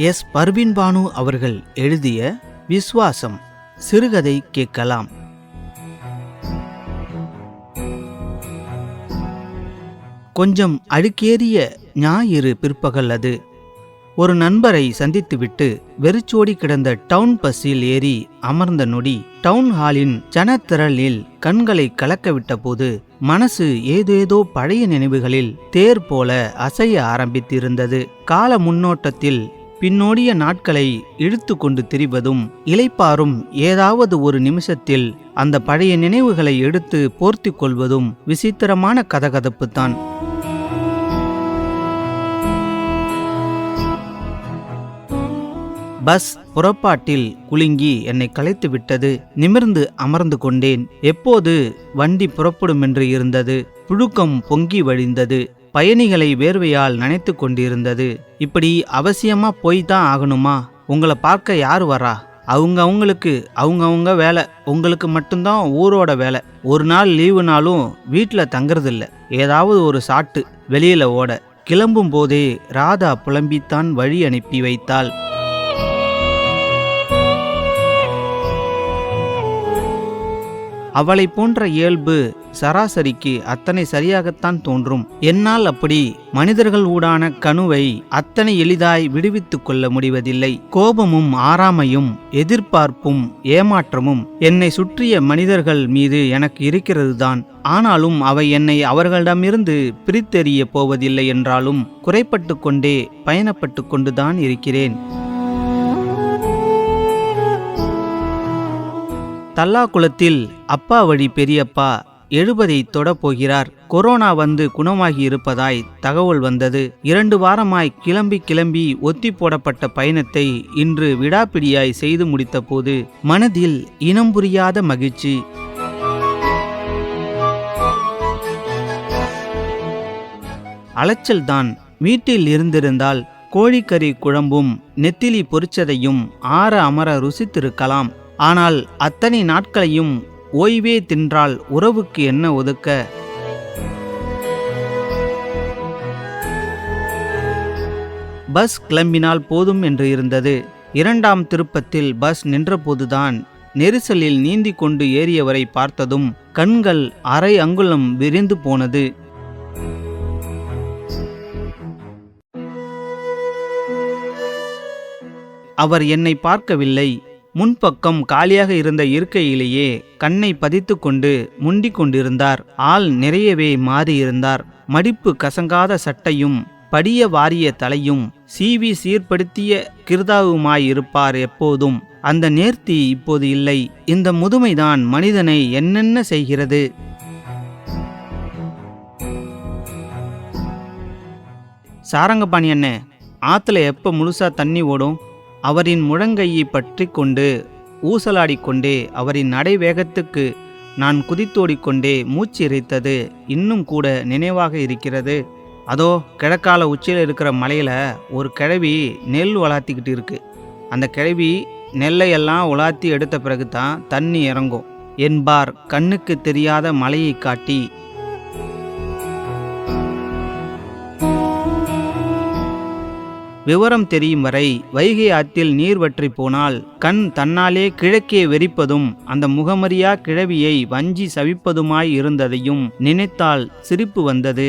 S. Parveen Banu அவர்கள் எழுதிய விஸ்வாசம் சிறுகதை கேட்கலாம். கொஞ்சம் அழுக்கேறிய ஞாயிறு பிற்பகல் அது. ஒரு நண்பரை சந்தித்துவிட்டு வெறிச்சோடி கிடந்த டவுன் பஸ்ஸில் ஏறி அமர்ந்த நொடி டவுன் ஹாலின் ஜனத்திரளில் கண்களை கலக்கவிட்ட போது மனசு ஏதேதோ பழைய நினைவுகளில் தேர் போல அசைய ஆரம்பித்திருந்தது. கால முன்னோட்டத்தில் பின்னோடிய நாட்களை இழுத்து கொண்டு திரிவதும் இலைப்பாரும் ஏதாவது ஒரு நிமிஷத்தில் அந்த பழைய நினைவுகளை எடுத்து போர்த்தி கொள்வதும் விசித்திரமான கதகதப்புத்தான். பஸ் புறப்பாட்டில் குலுங்கி என்னை கலைத்து விட்டது. நிமிர்ந்து அமர்ந்து கொண்டேன். எப்போது வண்டி புறப்படும் என்று இருந்தது. புழுக்கம் பொங்கி வழிந்தது. பயணிகளை வேர்வையால் நினைத்து கொண்டிருந்தது. இப்படி அவசியமா போய் தான் ஆகணுமா? உங்களை பார்க்க யார் வரா? அவங்க அவங்களுக்கு அவங்கவுங்க வேலை. உங்களுக்கு மட்டும்தான் ஊரோட வேலை. ஒரு நாள் லீவுனாலும் வீட்டில் தங்குறதில்ல. ஏதாவது ஒரு சாட்டு வெளியில ஓட. கிளம்பும் போதே ராதா புலம்பித்தான் வழி அனுப்பி வைத்தாள். அவளை போன்ற இயல்பு சராசரிக்கு அத்தனை சரியாகத்தான் தோன்றும். என்னால் அப்படி மனிதர்கள் ஊடான கணுவை அத்தனை எளிதாய் விடுவித்துக் கொள்ள முடிவதில்லை. கோபமும் ஆறாமையும் எதிர்பார்ப்பும் ஏமாற்றமும் என்னை சுற்றிய மனிதர்கள் மீது எனக்கு இருக்கிறதுதான். ஆனாலும் அவை என்னை அவர்களிடமிருந்து பிரித்தெறிய போவதில்லை என்றாலும் குறைப்பட்டு கொண்டே பயணப்பட்டு கொண்டுதான் இருக்கிறேன். தல்லாக்குளத்தில் அப்பா வழி பெரியப்பா எழுபதை தொடப் போகிறார் கொரோனா வந்து குணமாகி இருப்பதாய் தகவல் வந்தது. இரண்டு வாரமாய் கிளம்பி கிளம்பி ஒத்தி போடப்பட்ட பயணத்தை இன்று விடாப்பிடியாய் செய்து முடித்தபோது மனதில் இனம் புரியாத மகிழ்ச்சி. அலைச்சல்தான் வீட்டில் இருந்திருந்தால் கோழிக்கறி குழம்பும் நெத்திலி பொரிச்சதையும் ஆற அமர ருசித்திருக்கலாம். ஆனால் அத்தனை நாட்களையும் ஓய்வே தின்றால் உறவுக்கு என்ன ஒதுக்க? பஸ் கிளம்பினால் போதும் என்று இருந்தது. இரண்டாம் திருப்பத்தில் பஸ் நின்றபோதுதான் நெரிசலில் நீந்தி கொண்டு ஏறியவரை பார்த்ததும் கண்கள் அரை அங்குலம் விரிந்து போனது. அவர் என்னை பார்க்கவில்லை. முன்பக்கம் காலியாக இருந்த இருக்கையிலேயே கண்ணை பதித்து கொண்டு முண்டிக் கொண்டிருந்தார் ஆள் நிறையவே மாறியிருந்தார். மடிப்பு கசங்காத சட்டையும் படிய வாரிய தலையும் சீவி சீர்படுத்திய கிருதாவுமாயிருப்பார் எப்போதும். அந்த நேர்த்தி இப்போது இல்லை. இந்த முதுமைதான் மனிதனை என்னென்ன செய்கிறது? சாரங்கபாணி அண்ணே ஆற்றுல எப்போ முழுசா தண்ணி ஓடும்? அவரின் முழங்கையை பற்றி கொண்டு ஊசலாடிக்கொண்டே அவரின் நடை வேகத்துக்கு நான் குதித்தோடிக்கொண்டே மூச்சு இறைத்தது இன்னும் கூட நினைவாக இருக்கிறது. அதோ கிழக்கால உச்சியில் இருக்கிற மலையில் ஒரு கிழவி நெல் வளாத்திக்கிட்டு இருக்கு. அந்த கிழவி நெல்லையெல்லாம் உலாத்தி எடுத்த பிறகு தான் தண்ணி இறங்கும். என்பார் கண்ணுக்கு தெரியாத மலையை காட்டி விவரம் தெரியும் வரை வைகை ஆற்றில் நீர் வற்றி போனால் கண் தன்னாலே கிழக்கே வெறிப்பதும் அந்த முகமறியா கிழவியை வஞ்சி சவிப்பதுமாய் இருந்ததையும் நினைத்தால் சிரிப்பு வந்தது.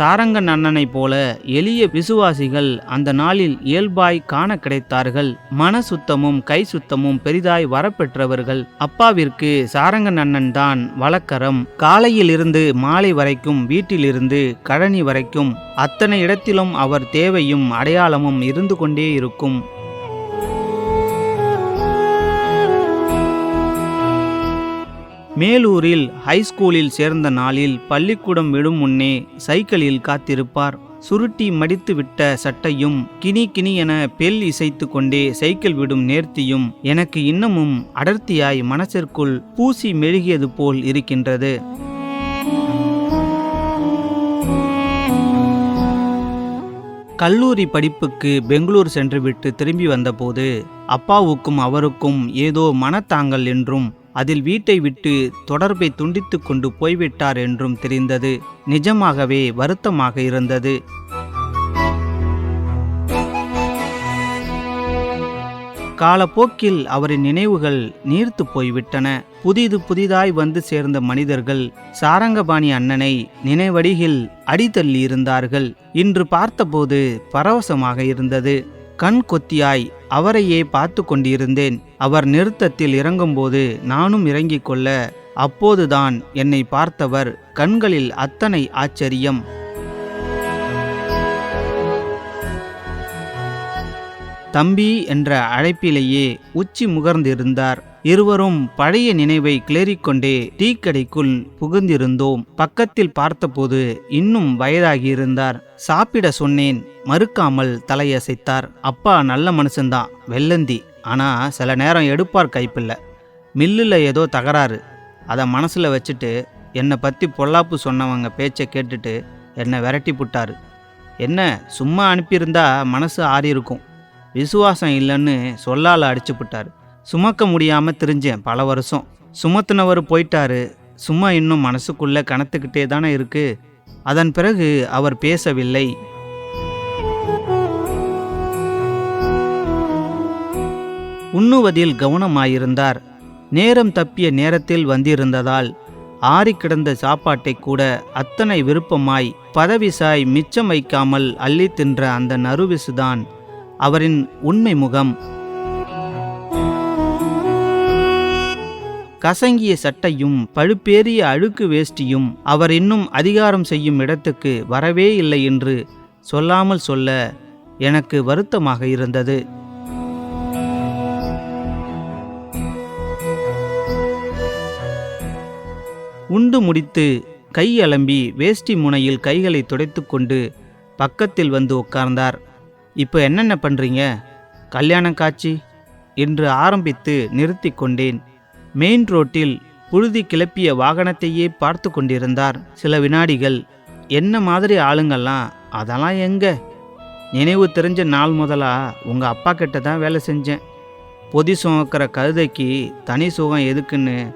சாரங்க அண்ணனைப் போல எளிய விசுவாசிகள் அந்த நாளில் இயல்பாய் காண கிடைத்தார்கள். மன சுத்தமும் கை சுத்தமும் பெரிதாய் வரப்பெற்றவர்கள். அப்பாவிற்கு சாரங்க நன்னன் தான் வழக்கரம். காலையிலிருந்து மாலை வரைக்கும் வீட்டிலிருந்து கழனி வரைக்கும் அத்தனை இடத்திலும் அவர் தேவையும் அடையாளமும் இருந்து கொண்டே இருக்கும். மேலூரில் ஹைஸ்கூலில் சேர்ந்த நாளில் பள்ளிக்கூடம் விடும் முன்னே சைக்கிளில் காத்திருப்பார். சுருட்டி மடித்துவிட்ட சட்டையும் கினி கினி என பெல் இசைத்து கொண்டே சைக்கிள் விடும் நேர்த்தியும் எனக்கு இன்னமும் அடர்த்தியாய் மனசிற்குள் பூசி மெழுகியது போல் இருக்கின்றது. கல்லூரி படிப்புக்கு பெங்களூர் சென்றுவிட்டு திரும்பி வந்தபோது அப்பாவுக்கும் அவருக்கும் ஏதோ மனத்தாங்கல் என்றும் அதில் வீட்டை விட்டு தொடர்பை துண்டித்து கொண்டு போய்விட்டார் என்றும் தெரிந்தது. நிஜமாகவே வருத்தமாக இருந்தது. காலப்போக்கில் அவரின் நினைவுகள் நீர்த்து போய்விட்டன. புதிது புதிதாய் வந்து சேர்ந்த மனிதர்கள் சாரங்கபாணி அண்ணனை நினைவடிகில் அடித்தள்ளி இருந்தார்கள். இன்று பார்த்தபோது பரவசமாக இருந்தது. கண் கொத்தியாய் அவரையே பார்த்து கொண்டிருந்தேன். அவர் நிறுத்தத்தில் இறங்கும்போது நானும் இறங்கிக் கொள்ள அப்போதுதான் என்னை பார்த்தவர் கண்களில் அத்தனை ஆச்சரியம். தம்பி என்ற அழைப்பிலேயே உச்சி முகர்ந்திருந்தார். இருவரும் பழைய நினைவை கிளறிக்கொண்டே டீக்கடைக்குள் புகுந்திருந்தோம். பக்கத்தில் பார்த்தபோது இன்னும் வயதாகியிருந்தார். சாப்பிட சொன்னேன் மறுக்காமல் தலையசைத்தார். அப்பா நல்ல மனுஷன்தான் வெள்ளந்தி. ஆனா சில நேரம் எடுப்பார் கைப்பில்ல மில்லில் ஏதோ தகராறு. அதை மனசில் வச்சுட்டு என்னை பற்றி பொல்லாப்பு சொன்னவங்க பேச்சை கேட்டுட்டு என்னை விரட்டி புட்டாரு என்ன சும்மா அனுப்பியிருந்தா மனசு ஆறியிருக்கும். விசுவாசம் இல்லைன்னு சொல்லால் அடிச்சு சுமக்க முடியாமல் திரிஞ்சேன் பல வருஷம். சுமத்துனவர் போயிட்டாரு. சும்மா இன்னும் மனசுக்குள்ளே கணத்துக்கிட்டே தானே இருக்கு. அதன் பிறகு அவர் பேசவில்லை. உண்ணுவதில் கவனமாயிருந்தார். நேரம் தப்பிய நேரத்தில் வந்திருந்ததால் ஆறி கிடந்த சாப்பாட்டை கூட அத்தனை விருப்பமாய் பதவிசாய் மிச்சம் வைக்காமல் அள்ளி தின்ற அந்த நறுவிசுதான் அவரின் உண்மை முகம். கசங்கிய சட்டையும் பழுப்பேறிய அழுக்கு வேஷ்டியும் அவர் இன்னும் அதிகாரம் செய்யும் இடத்துக்கு வரவே இல்லை என்று சொல்லாமல் சொல்ல எனக்கு வருத்தமாக இருந்தது. உண்டு முடித்து கை அலம்பி வேஷ்டி முனையில் கைகளை துடைத்துக்கொண்டு பக்கத்தில் வந்து உட்கார்ந்தார். இப்போ என்னென்ன பண்ணுறீங்க கல்யாணம் காட்சி என்று ஆரம்பித்து நிறுத்தி கொண்டேன். மெயின் ரோட்டில் புழுதி கிளப்பிய வாகனத்தையே பார்த்து கொண்டிருந்தார். சில வினாடிகள் என்ன மாதிரி ஆளுங்கள்லாம்? அதெல்லாம் எங்க? நினைவு தெரிஞ்ச நாள் முதலா? உங்கள் அப்பா கிட்ட தான் வேலை செஞ்சேன். பொதி சுமக்கிற கழுதைக்கு தனி சுகம் எதுக்குன்னு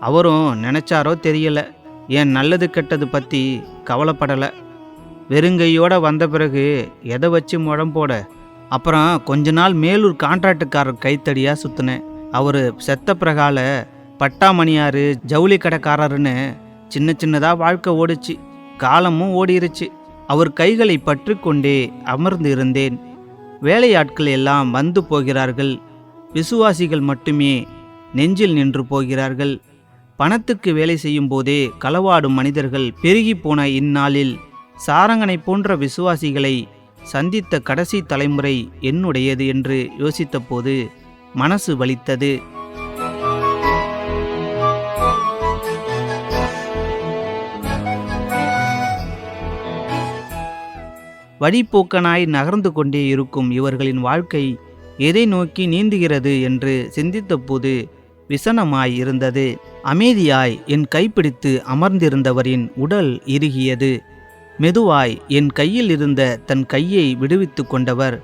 அவரும் நினைச்சாரோ தெரியல. என் நல்லது கெட்டது பற்றி கவலைப்படலை. வெறுங்கையோட வந்த பிறகு எதை வச்சு முழம் போட? அப்புறம் கொஞ்ச நாள் மேலூர் கான்ட்ராக்டுக்காரர் கைத்தடியாக சுற்றினேன் அவர் செத்த பிரகால பட்டாமணியார் ஜவுளி கடைக்காரருன்னு சின்ன சின்னதாக வாழ்க்கை ஓடுச்சு. காலமும் ஓடிருச்சு. அவர் கைகளை பற்றி கொண்டே அமர்ந்து இருந்தேன் வேலையாட்கள் எல்லாம் வந்து போகிறார்கள். விசுவாசிகள் மட்டுமே நெஞ்சில் நின்று போகிறார்கள். பணத்துக்கு வேலை செய்யும் போதே களவாடும் மனிதர்கள் பெருகி போன இந்நாளில் சாரங்கனை போன்ற விசுவாசிகளை சந்தித்த கடைசி தலைமுறை என்னுடையது என்று யோசித்தபோது மனசு வலித்தது. வழிப்போக்கனாய் நகர்ந்து கொண்டே இருக்கும் இவர்களின் வாழ்க்கை எதை நோக்கி நீந்துகிறது என்று சிந்தித்தபோது விசனமாய் இருந்தது. அமைதியாய் என் கைப்பிடித்து அமர்ந்திருந்தவரின் உடல் இறுகியது. மெதுவாய் என் கையில் இருந்த தன் கையை விடுவித்து கொண்டவர்.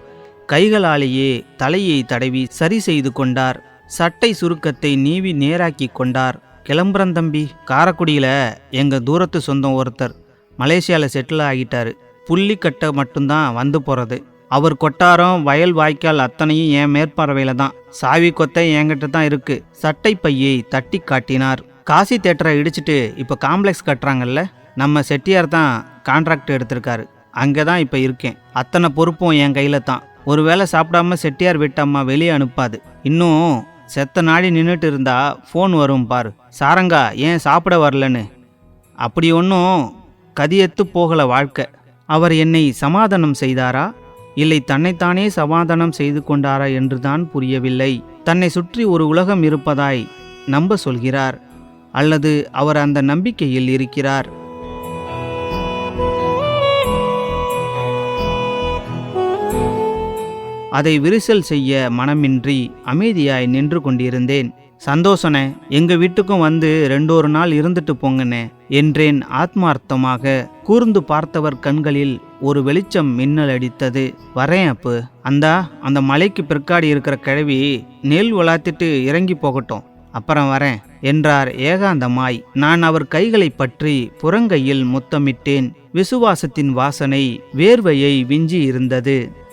கைகளாலேயே தலையை தடவி சரி செய்து கொண்டார். சட்டை சுருக்கத்தை நீவி நேராக்கி கொண்டார். கிளம்புறந்தம்பி காரக்குடியில் எங்கள் தூரத்து சொந்தம் ஒருத்தர். மலேசியாவில் செட்டில் ஆகிட்டாரு. புள்ளி கட்ட மட்டும்தான் வந்து போகிறது அவர் கொட்டாரம் வயல் வாய்க்கால் அத்தனையும் என் மேற்பார்வையில் தான். சாவி கொத்தை என்கிட்ட தான் இருக்கு. சட்டை பையை தட்டி காட்டினார். காசி தேட்டரை இடிச்சிட்டு இப்போ காம்ப்ளெக்ஸ் கட்டுறாங்கல்ல? நம்ம செட்டியார் தான் கான்ட்ராக்ட் எடுத்திருக்காரு. அங்கே தான் இப்போ இருக்கேன். அத்தனை பொறுப்பும் என் கையில் தான். ஒருவேளை சாப்பிடாம செட்டியார் விட்டம்மா வெளியே அனுப்பாது. இன்னும் செத்த நாடி நின்றுட்டு இருந்தா ஃபோன் வரும் பாரு. சாரங்கா ஏன் சாப்பிட வரலன்னு? அப்படி ஒன்றும் கதியத்து போகல வாழ்க்கை. அவர் என்னை சமாதானம் செய்தாரா? இல்லை தன்னைத்தானே சமாதானம் செய்து கொண்டாரா என்றுதான் புரியவில்லை. தன்னை சுற்றி ஒரு உலகம் இருப்பதாய் நம்ப சொல்கிறார். அல்லது அவர் அந்த நம்பிக்கையில் இருக்கிறார். அதை விரிசல் செய்ய மனமின்றி அமைதியாய் நின்று கொண்டிருந்தேன். சந்தோஷனே எங்க வீட்டுக்கும் வந்து ரெண்டொரு நாள் இருந்துட்டு போங்கண்ணே என்றேன் ஆத்மார்த்தமாக. கூர்ந்து பார்த்தவர் கண்களில் ஒரு வெளிச்சம் மின்னல் அடித்தது. வரேன் அப்பு. அந்தா அந்த மலைக்கு பிற்காடி இருக்கிற கிழவி நெல் வளாத்திட்டு இறங்கி போகட்டும். அப்புறம் வரேன் என்றார் ஏகாந்தமாய். நான் அவர் கைகளைப் பற்றி புறங்கையில் முத்தமிட்டேன். விசுவாசத்தின் வாசனை வேர்வையை விஞ்சி இருந்தது.